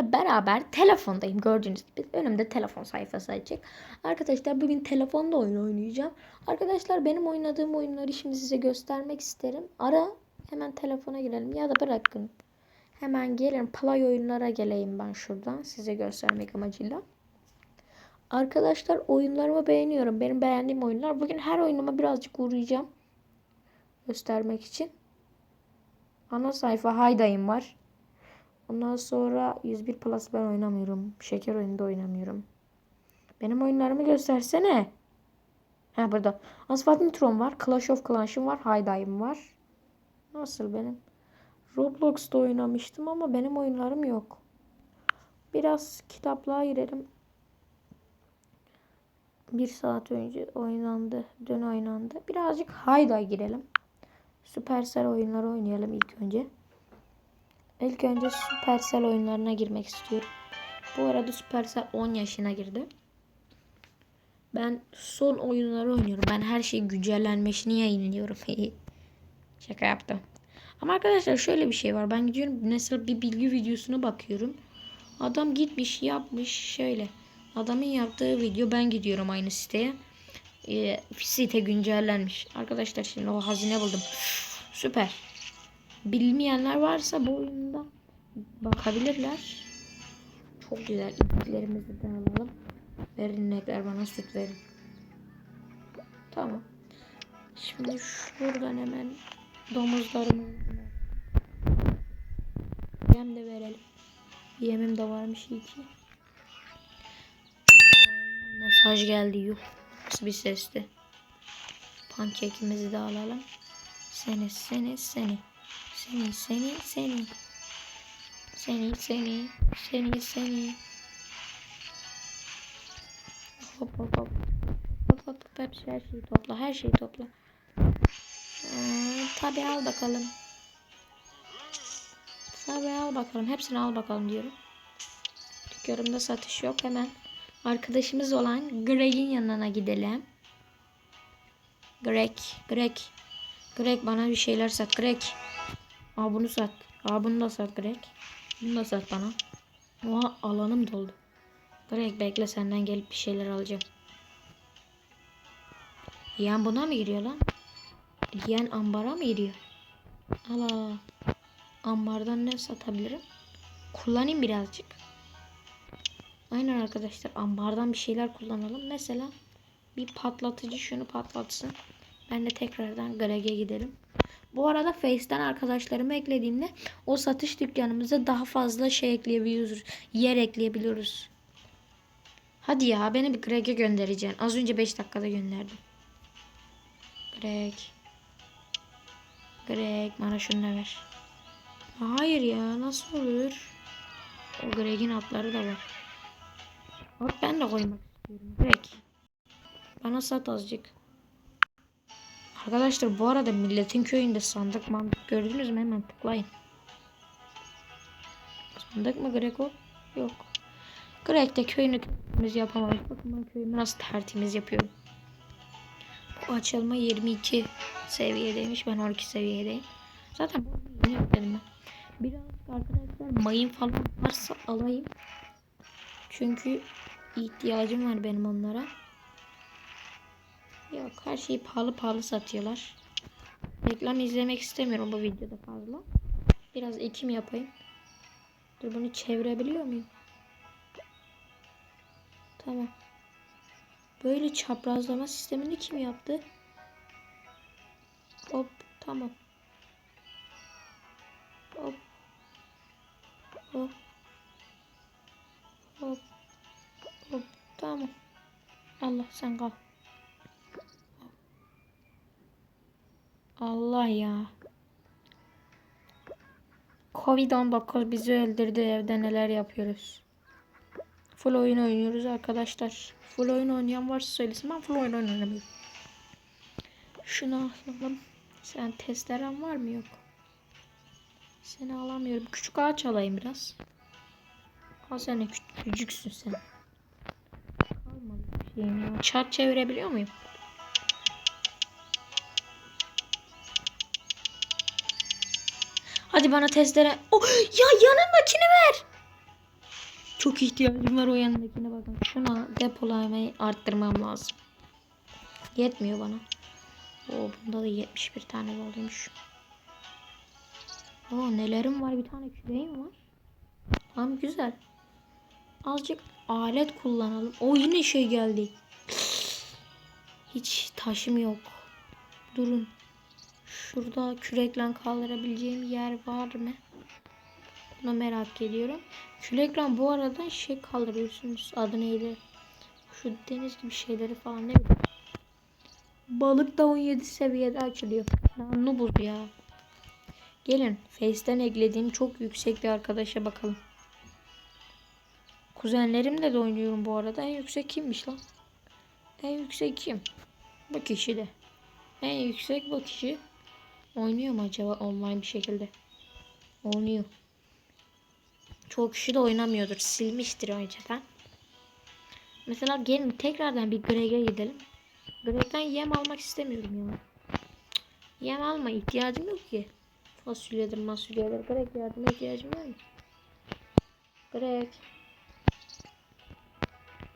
sizlerle beraber telefondayım. Gördüğünüz gibi önümde telefon sayfası açık. Arkadaşlar bugün telefonda oyun oynayacağım. Arkadaşlar benim oynadığım oyunları şimdi size göstermek isterim. Ara hemen telefona girelim ya da bırakın. Hemen gelin play oyunlara geleyim ben şuradan size göstermek amacıyla. Arkadaşlar oyunlarımı beğeniyorum. Benim beğendiğim oyunlar. Bugün her oyunuma birazcık uğrayacağım. Göstermek için. Ana sayfa Haydayım var. Ondan sonra 101 Plus ben oynamıyorum. Şeker oyunda oynamıyorum. Benim oyunlarımı göstersene. Ha burada. Asphalt Nitron var. Clash of Clans'ım var. Haydayım var. Nasıl benim? Roblox'ta oynamıştım ama benim oyunlarım yok. Biraz kitaplığa girelim. Bir saat önce oynandı. Dün oynandı. Birazcık Hayday girelim. Supercell oyunları oynayalım ilk önce. İlk önce Supercell oyunlarına girmek istiyorum. Bu arada Supercell 10 yaşına girdi. Ben son oyunları oynuyorum. Ben her şeyi güncellenmesini yayınlıyorum. Şaka yaptım. Ama arkadaşlar şöyle bir şey var. Ben gidiyorum mesela bir bilgi videosuna bakıyorum. Adam gitmiş yapmış şöyle. Adamın yaptığı video ben gidiyorum aynı siteye. Ee, site güncellenmiş. Arkadaşlar şimdi o hazine buldum. Süper. Bilmeyenler varsa bu oyunda bakabilirler. Çok güzel. İpliklerimizi de alalım. Verin inekler bana süt verin. Tamam. Şimdi şuradan hemen domuzlarımı yem de verelim. Yemim de varmış iyi ki. Mesaj geldi yuh. Nasıl bir sesti. Pankekimizi de alalım. Seni seni seni. Seni seni seni. Seni seni. Seni seni. Hop hop hop. Hop hop. Hepsi her şeyi topla. Her şeyi topla. Ee, tabi al bakalım. Tabi al bakalım. Hepsini al bakalım diyorum. Dükkanımda satış yok. Hemen arkadaşımız olan Greg'in yanına gidelim. Greg, Greg. Greg bana bir şeyler sat. Greg. Aa bunu sat. Aa bunu da sat Greg. Bunu da sat bana. Oha alanım doldu. Greg bekle senden gelip bir şeyler alacağım. Yan buna mı giriyor lan? Yan ambara mı giriyor? Allah. Ambardan ne satabilirim? Kullanayım birazcık. Aynen arkadaşlar ambardan bir şeyler kullanalım. Mesela bir patlatıcı şunu patlatsın. Ben de tekrardan Greg'e gidelim. Bu arada Face'ten arkadaşlarımı eklediğimde o satış dükkanımıza daha fazla şey ekleyebiliyoruz. Yer ekleyebiliyoruz. Hadi ya beni bir Greg'e göndereceksin. Az önce 5 dakikada gönderdim. Greg. Greg bana şunu da ver. Hayır ya nasıl olur? O Greg'in atları da var. Bak ben de koymak istiyorum. Greg. Bana sat azıcık. Arkadaşlar bu arada milletin köyünde sandık mandık gördünüz mü? Hemen tıklayın. Sandık mı Grego? Yok. Greg de köyünü tertemiz yapamamış. Bakın ben köyümü nasıl tertemiz yapıyorum. Bu açılma 22 seviyedeymiş. Ben 12 seviyedeyim. Zaten bu yeni yükledim ben. Birazcık arkadaşlar mayın falan varsa alayım. Çünkü ihtiyacım var benim onlara. Yok her şeyi pahalı pahalı satıyorlar. Reklam izlemek istemiyorum bu videoda fazla. Biraz ekim yapayım. Dur bunu çevirebiliyor muyum? Tamam. Böyle çaprazlama sistemini kim yaptı? Hop tamam. Hop. Hop. Hop. Hop tamam. Allah sen kal. Allah ya. Covid-19 bizi öldürdü. Evde neler yapıyoruz. Full oyun oynuyoruz arkadaşlar. Full oyun oynayan varsa söylesin. Ben full oyun oynamıyorum. Şunu alalım. Sen testeren var mı? Yok. Seni alamıyorum. Küçük ağaç alayım biraz. Al sen küçüksün sen. Kalmadı bir şeyim ya. Çark çevirebiliyor muyum? Hadi bana testere. Oh, ya yanındakini ver. Çok ihtiyacım var o yanındakine bakın. Şuna depolamayı arttırmam lazım. Yetmiyor bana. Oo, bunda da 71 tane doldurmuş. Oo, nelerim var? Bir tane küreğim var. Tamam güzel. Azıcık alet kullanalım. O yine şey geldi. Hiç taşım yok. Durun. Şurada kürekle kaldırabileceğim yer var mı? Bunu merak ediyorum. Kürekle bu arada şey kaldırıyorsunuz. Adı neydi? Şu deniz gibi şeyleri falan ne bileyim. Balık da 17 seviyede açılıyor. Ya nubuz ya. Gelin Face'ten eklediğim çok yüksek bir arkadaşa bakalım. Kuzenlerimle de oynuyorum bu arada. En yüksek kimmiş lan? En yüksek kim? Bu kişi de. En yüksek bu kişi. Oynuyor mu acaba online bir şekilde? Oynuyor. Çoğu kişi de oynamıyordur. Silmiştir önceden. Mesela gelin tekrardan bir Greg'e gidelim. Greg'den yem almak istemiyorum ya. Yem alma ihtiyacım yok ki. Fasulyedir masulyedir. Greg yardıma ihtiyacım var mı? Greg.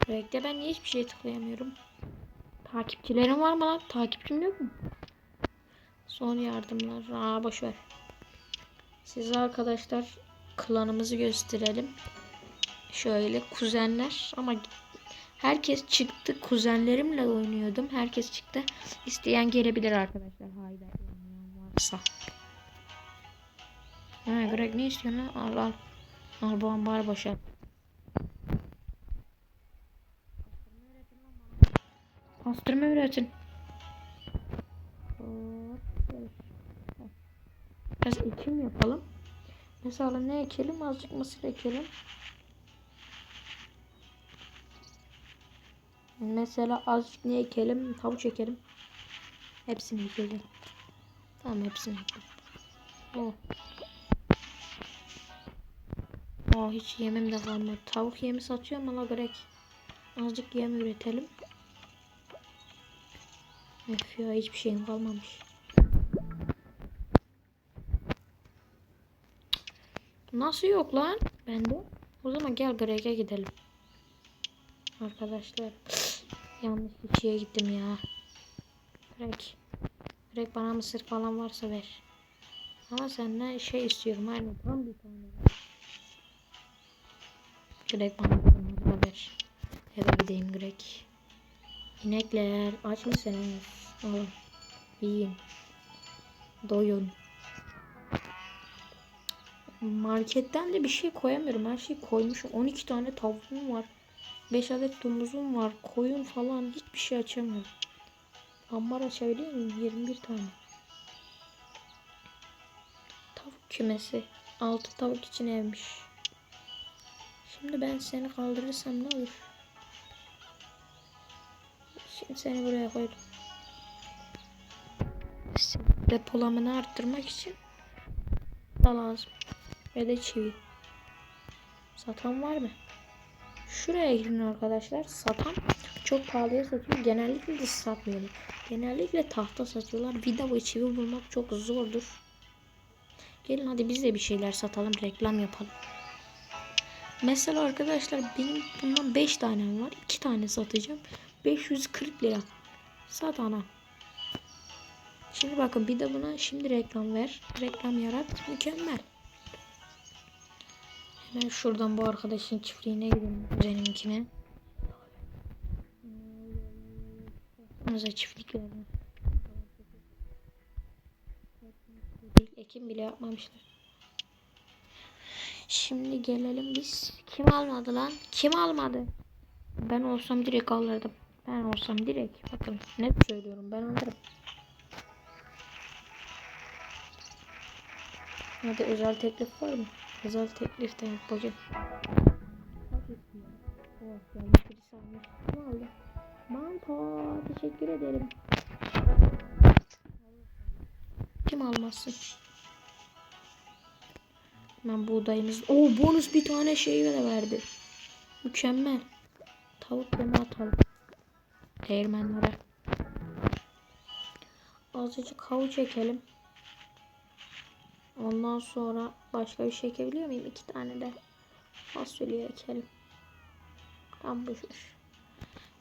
Greg'de ben niye hiçbir şey tıklayamıyorum? Takipçilerim var mı lan? Takipçim yok mu? Son yardımlar. Aa boş ver. Size arkadaşlar klanımızı gösterelim. Şöyle kuzenler ama herkes çıktı. Kuzenlerimle oynuyordum. Herkes çıktı. İsteyen gelebilir arkadaşlar. Hayda varsa. Ha Greg ne istiyorsun? Al al. Al bu ambar boşalt. Pastırma üretin. Hop, evet. Biraz ekim yapalım. Mesela ne ekelim? Azıcık mısır ekelim. Mesela azıcık ne ekelim? Havuç ekelim. Hepsini ekelim. Tamam hepsini ekelim. Oh. Oh hiç yemim de kalmadı. Tavuk yemi satıyor mu la? Azıcık yem üretelim. Öf ya hiçbir şeyim kalmamış. Nasıl yok lan? Bende. O zaman gel Greg'e gidelim. Arkadaşlar. Yanlış kişiye gittim ya. Greg. Greg bana mısır falan varsa ver. Ama senden şey istiyorum. Hani tam bir tane. Greg bana bunları ver. Eve gideyim Greg. İnekler aç mısınız? Alın. Yiyin. Doyun. Marketten de bir şey koyamıyorum. Her şeyi koymuşum. 12 tane tavuğum var. 5 adet domuzum var. Koyun falan hiçbir şey açamıyorum. Ambar açabiliyor muyum? 21 tane. Tavuk kümesi. 6 tavuk için evmiş. Şimdi ben seni kaldırırsam ne olur? Şimdi seni buraya koydum. Depolamanı arttırmak için lazım. Ve de çivi. Satan var mı? Şuraya girin arkadaşlar. Satan çok pahalıya satıyor. Genellikle de satmıyorlar. Genellikle tahta satıyorlar. Vida ve çivi bulmak çok zordur. Gelin hadi biz de bir şeyler satalım. Reklam yapalım. Mesela arkadaşlar benim bundan 5 tane var. 2 tane satacağım. 540 lira. Sat ana. Şimdi bakın bir de buna şimdi reklam ver. Reklam yarat. Mükemmel. Hemen şuradan bu arkadaşın çiftliğine gidelim. Kuzeniminkine. Bize çiftlik. Ekim bile yapmamışlar. Şimdi gelelim biz. Kim almadı lan? Kim almadı? Ben olsam direkt alırdım. Ben olsam direkt. Bakın net söylüyorum ben alırım. Hadi özel teklif var mı? Özel teklif de bugün. Oh? Manto teşekkür ederim. Kim almasın? Ben buğdayımız. O bonus bir tane şey de verdi. Mükemmel. Tavuk yeme atalım. Değirmenlere. Azıcık havuç çekelim. Ondan sonra başka bir şey çekebiliyor muyum? İki tane de. Fasulye ekelim. Tam iş.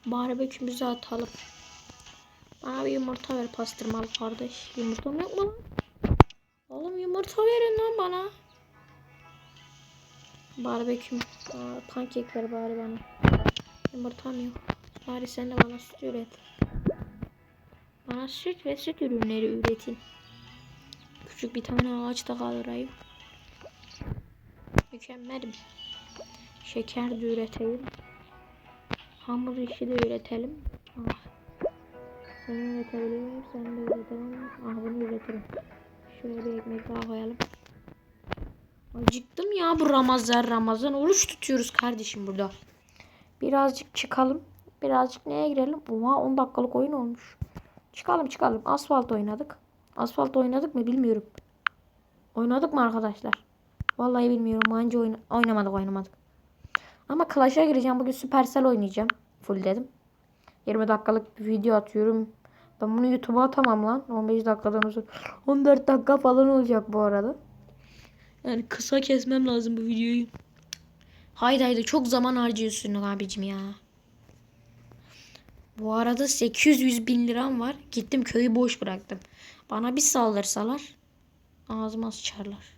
Barbekümüzü atalım. Bana bir yumurta ver pastırmalı kardeş. Yumurtam yok mu lan? Oğlum yumurta verin lan bana. Barbeküm. Aa, pankek ver bari bana. Yumurtam yok. Bari sen de bana süt üret. Bana süt ve süt ürünleri üretin. Küçük bir tane ağaç da kaldırayım. Mükemmelim. Şeker de üreteyim. Hamur işi de üretelim. Ah. Sen üretebilirim, sen de üretelim. Ah bunu üretirim. Şuraya bir ekmek daha koyalım. Acıktım ya bu Ramazan Ramazan. Oruç tutuyoruz kardeşim burada. Birazcık çıkalım. Birazcık neye girelim? Oha 10 dakikalık oyun olmuş. Çıkalım çıkalım. Asfalt oynadık. Asfalt oynadık mı bilmiyorum. Oynadık mı arkadaşlar? Vallahi bilmiyorum. Anca oyna oynamadık oynamadık. Ama Clash'a gireceğim. Bugün Supercell oynayacağım. Full dedim. 20 dakikalık bir video atıyorum. Ben bunu YouTube'a atamam lan. 15 dakikadan uzun. 14 dakika falan olacak bu arada. Yani kısa kesmem lazım bu videoyu. Haydi haydi çok zaman harcıyorsun abicim ya. Bu arada 800 bin liram var. Gittim köyü boş bıraktım. Bana bir saldırsalar ağzıma sıçarlar.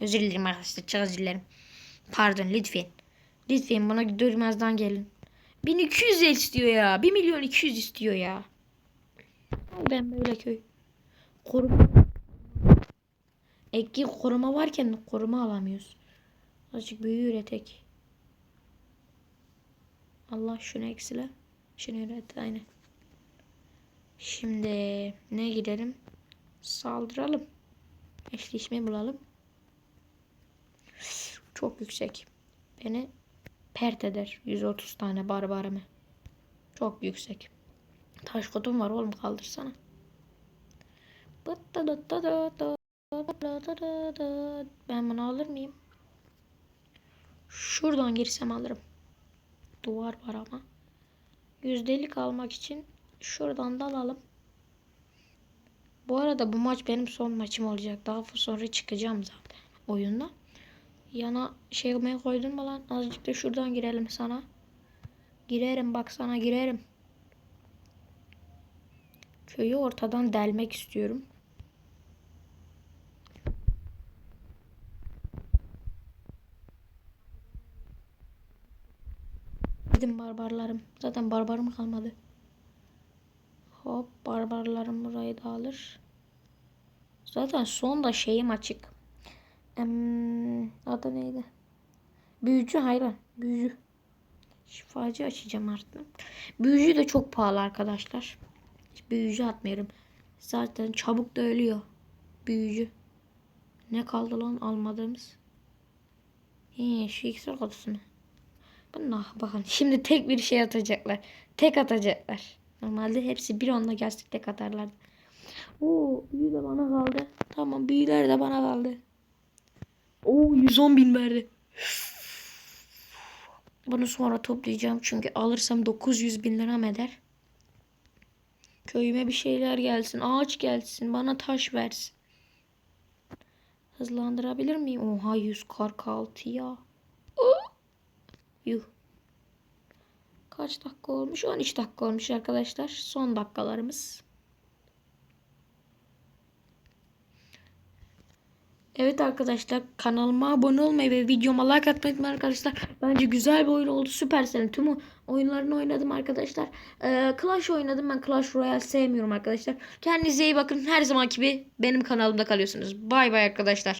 Özür dilerim arkadaşlar. Çok özür dilerim. Pardon lütfen. Lütfen bana durmazdan gelin. 1200 istiyor ya. 1 milyon 200 istiyor ya. Ben böyle köy. Koruma. Eki koruma varken koruma alamıyoruz. Azıcık büyü üretek. Allah şunu eksile. Şunu üret aynen. Şimdi ne gidelim? Saldıralım. Eşleşme bulalım. Çok yüksek. Beni pert eder. 130 tane barbarımı. Çok yüksek. Taş kutum var oğlum kaldırsana. Ben bunu alır mıyım? Şuradan girsem alırım. Duvar var ama. Yüzdelik almak için şuradan da alalım. Bu arada bu maç benim son maçım olacak. Daha sonra çıkacağım zaten oyundan. Yana şey koydun mu lan? Azıcık da şuradan girelim sana. Girerim bak sana girerim. Köyü ortadan delmek istiyorum. Gidin barbarlarım. Zaten barbarım kalmadı. Hop barbarlarım burayı da alır. Zaten son da şeyim açık. Em, adı neydi? Büyücü hayran. Büyücü. Şifacı açacağım artık. Büyücü de çok pahalı arkadaşlar. Hiç büyücü atmıyorum. Zaten çabuk da ölüyor. Büyücü. Ne kaldı lan almadığımız? He, şu iksir kutusunu. Bunlar bakın şimdi tek bir şey atacaklar. Tek atacaklar. Normalde hepsi bir onda gelsek tek atarlardı. Oo büyü de bana kaldı. Tamam büyüler de bana kaldı. Oo 110 bin verdi. Bunu sonra toplayacağım çünkü alırsam 900 bin liram eder. Köyüme bir şeyler gelsin. Ağaç gelsin. Bana taş versin. Hızlandırabilir miyim? Oha 146 ya. Yuh. Kaç dakika olmuş? 13 dakika olmuş arkadaşlar. Son dakikalarımız. Evet arkadaşlar kanalıma abone olmayı ve videoma like atmayı unutmayın arkadaşlar. Bence güzel bir oyun oldu. Supercell'in tüm oyunlarını oynadım arkadaşlar. Ee, Clash oynadım. Ben Clash Royale sevmiyorum arkadaşlar. Kendinize iyi bakın. Her zamanki gibi benim kanalımda kalıyorsunuz. Bay bay arkadaşlar.